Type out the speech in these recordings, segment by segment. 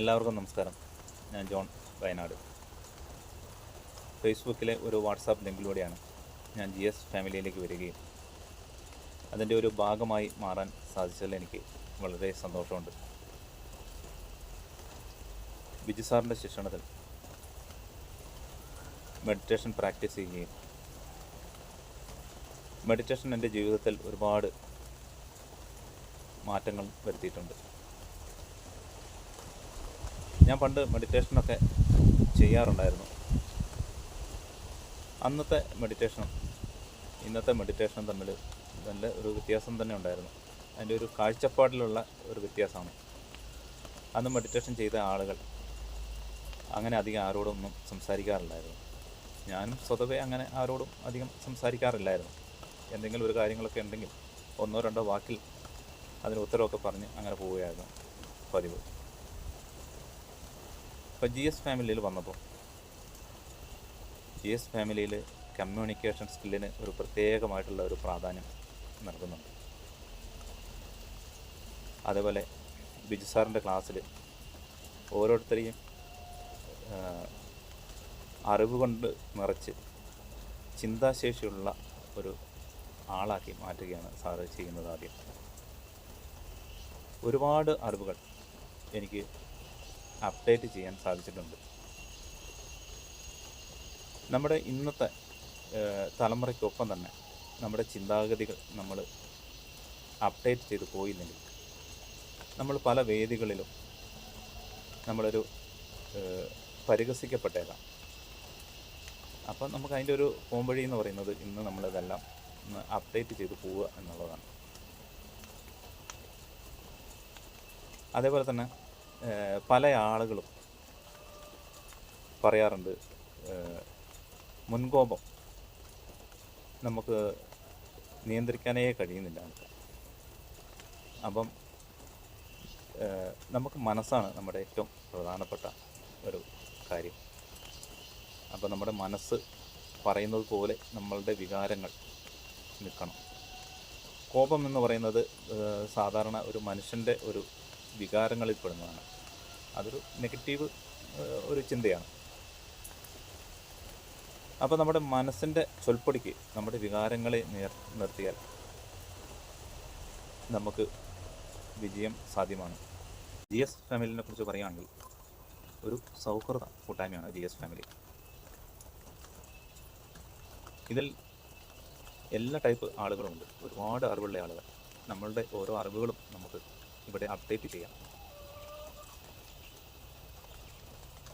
എല്ലാവർക്കും നമസ്കാരം. ഞാൻ ജോൺ വയനാട്. ഫേസ്ബുക്കിലെ ഒരു വാട്സാപ്പ് ലിങ്കിലൂടെയാണ് ഞാൻ ജി എസ് ഫാമിലിയിലേക്ക് വരികയും അതിന്റെ ഒരു ഭാഗമായി മാറാൻ സാധിച്ചതിൽ എനിക്ക് വളരെ സന്തോഷമുണ്ട്. ബിജു സാറിന്റെ ശിക്ഷണത്തിൽ മെഡിറ്റേഷൻ പ്രാക്ടീസ് ചെയ്യുകയും മെഡിറ്റേഷൻ എന്റെ ജീവിതത്തിൽ ഒരുപാട് മാറ്റങ്ങൾ വരുത്തിയിട്ടുണ്ട്. ഞാൻ പണ്ട് മെഡിറ്റേഷനൊക്കെ ചെയ്യാറുണ്ടായിരുന്നു. അന്നത്തെ മെഡിറ്റേഷനും ഇന്നത്തെ മെഡിറ്റേഷനും തമ്മിൽ നല്ല ഒരു വ്യത്യാസം തന്നെ ഉണ്ടായിരുന്നു. അതിന്റെ ഒരു കാഴ്ചപ്പാടിലുള്ള ഒരു വ്യത്യാസമാണ്. അന്ന് മെഡിറ്റേഷൻ ചെയ്ത ആളുകൾ അങ്ങനെ അധികം ആരോടൊന്നും സംസാരിക്കാറില്ലായിരുന്നു. ഞാനും സ്വതവേ അങ്ങനെ ആരോടും അധികം സംസാരിക്കാറില്ലായിരുന്നു. എന്തെങ്കിലും ഒരു കാര്യങ്ങളൊക്കെ ഉണ്ടെങ്കിൽ ഒന്നോ രണ്ടോ വാക്കിൽ അതിന് ഉത്തരവൊക്കെ പറഞ്ഞ് അങ്ങനെ പോവുകയായിരുന്നു പതിവ്. ഇപ്പോൾ ജി എസ് ഫാമിലിയിൽ വന്നപ്പോൾ ജി എസ് ഫാമിലിയിൽ കമ്മ്യൂണിക്കേഷൻ സ്കില്ലിന് ഒരു പ്രത്യേകമായിട്ടുള്ള ഒരു പ്രാധാന്യം നൽകുന്നുണ്ട്. അതേപോലെ ബിജു സാറിന്റെ ക്ലാസ്സിൽ ഓരോരുത്തരെയും അറിവ് കൊണ്ട് നിറച്ച് ചിന്താശേഷിയുള്ള ഒരു ആളാക്കി മാറ്റുകയാണ് സാറ് ചെയ്യുന്നത് ആദ്യം. ഒരുപാട് അറിവുകൾ എനിക്ക് അപ്ഡേറ്റ് ചെയ്യാൻ സാധിച്ചിട്ടുണ്ട്. നമ്മുടെ ഇന്നത്തെ തലമുറയ്ക്കൊപ്പം തന്നെ നമ്മുടെ ചിന്താഗതികൾ നമ്മൾ അപ്ഡേറ്റ് ചെയ്ത് പോയില്ലെങ്കിൽ നമ്മൾ പല വേദികളിലും നമ്മളൊരു പരിഹസിക്കപ്പെട്ടേക്കാം. അപ്പം നമുക്ക് അതിന്റെ ഒരു പോംവഴി എന്ന് പറയുന്നത് ഇന്ന് നമ്മളിതെല്ലാം അപ്ഡേറ്റ് ചെയ്ത് പോവുക എന്നുള്ളതാണ്. അതേപോലെ തന്നെ പല ആളുകളും പറയാറുണ്ട് മുൻകോപം നമുക്ക് നിയന്ത്രിക്കാനേ കഴിയുന്നില്ല. അപ്പം നമുക്ക് മനസ്സാണ് നമ്മുടെ ഏറ്റവും പ്രധാനപ്പെട്ട ഒരു കാര്യം. അപ്പോൾ നമ്മുടെ മനസ്സ് പറയുന്നത് പോലെ നമ്മളുടെ വികാരങ്ങൾ നിൽക്കണം. കോപം എന്ന് പറയുന്നത് സാധാരണ ഒരു മനുഷ്യന്റെ ഒരു വികാരങ്ങളിൽ പെടുന്നതാണ് അതൊരു നെഗറ്റീവ് ഒരു ചിന്തയാണ്. അപ്പോൾ നമ്മുടെ മനസ്സിന്റെ ചൊൽപ്പടിക്ക് നമ്മുടെ വികാരങ്ങളെ നേർ നിർത്തിയാൽ നമുക്ക് വിജയം സാധ്യമാണ്. ജി എസ് ഫാമിലിനെ കുറിച്ച് പറയുകയാണെങ്കിൽ ഒരു സൗഹൃദ കൂട്ടായ്മയാണ് ജി എസ് ഫാമിലി. ഇതിൽ എല്ലാ ടൈപ്പ് ആളുകളുമുണ്ട്. ഒരുപാട് അറിവുള്ള ആളുകൾ. നമ്മളുടെ ഓരോ അറിവുകളും നമുക്ക് ഇവിടെ അപ്ഡേറ്റ് ചെയ്യാം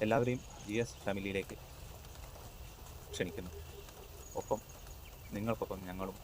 എല്ലാവരെയും ജി എസ് ഫാമിലിയിലേക്ക് ക്ഷണിക്കുന്നു. ഒപ്പം നിങ്ങൾക്കൊപ്പം ഞങ്ങളും